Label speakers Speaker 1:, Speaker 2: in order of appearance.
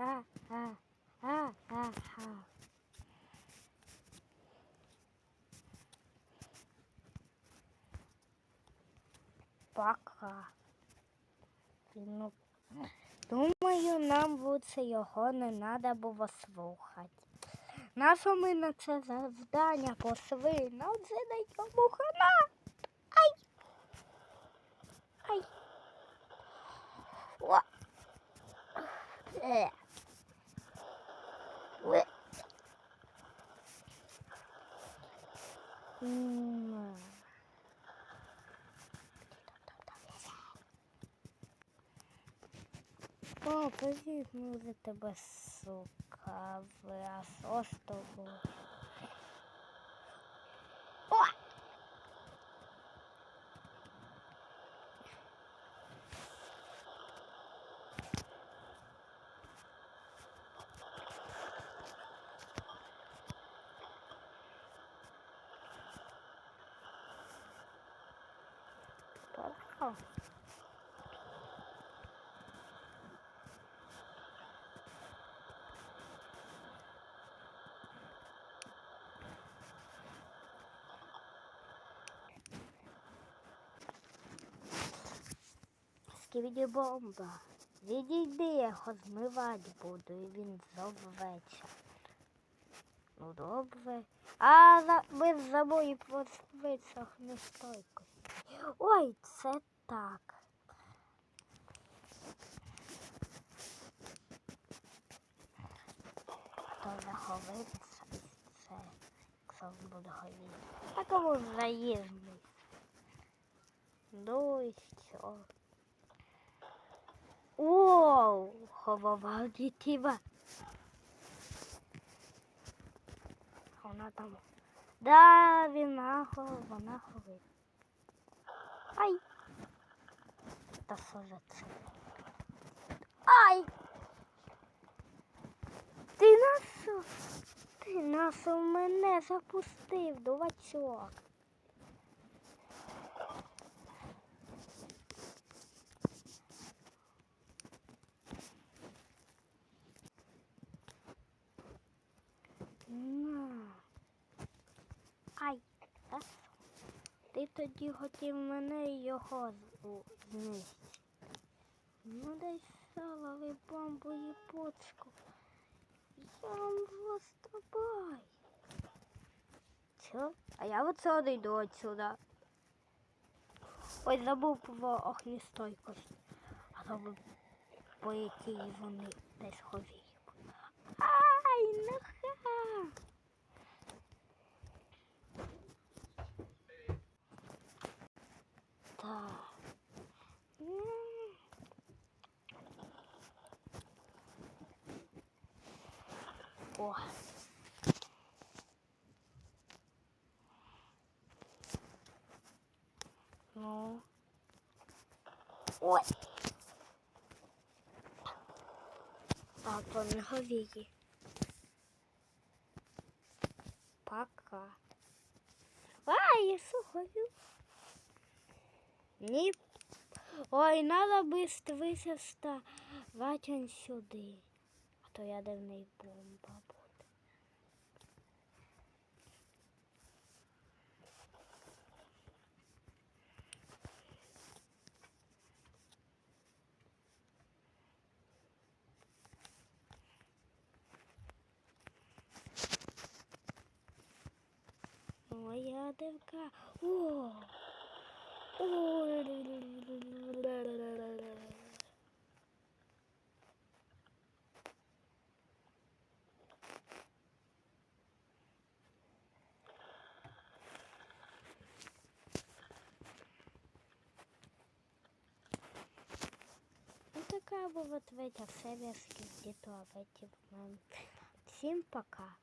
Speaker 1: А, а, а, а, а. Пока. Ну, думаю, нам лучше його не треба було слухати. Нащо ми на це завдання пошли? Нам це не йому хана. Ай! Ай! О! Е. О, привіт, ну за тебе, сука, а з тобою? О! Пока. Скібіді бомба. Відійди, я його змивати буду, і він зоветься. Ну добре. А за, ви за мої подивитися не стойкості. Ой, це так. То заговиться це, якщо він буде говіти. А кому заїзний? Ну і що? Оу, голова дітіва. Вона там. Да, він вона ходить. Ай! Та що за це? Ай! Ти насу, ти насу мене запустив, дурачок. На. Ай? Ти тоді хотів мене і його знищити. Ну дай саловий бомбу і почку. Я вам вас тобой. Чо? А я от сюди отсюда. Ой, забув про огнестойкость. А би по якій вони десь хові. Ай, нахай! Так. М. О. Ну. Ой. А по ноговії. Пока. А, я сухою. Ні. Ой, надо быстрее вставати он сюди. То я де в неї бомба буде. О! О! Така була третя серія з туалетів. Всім пока.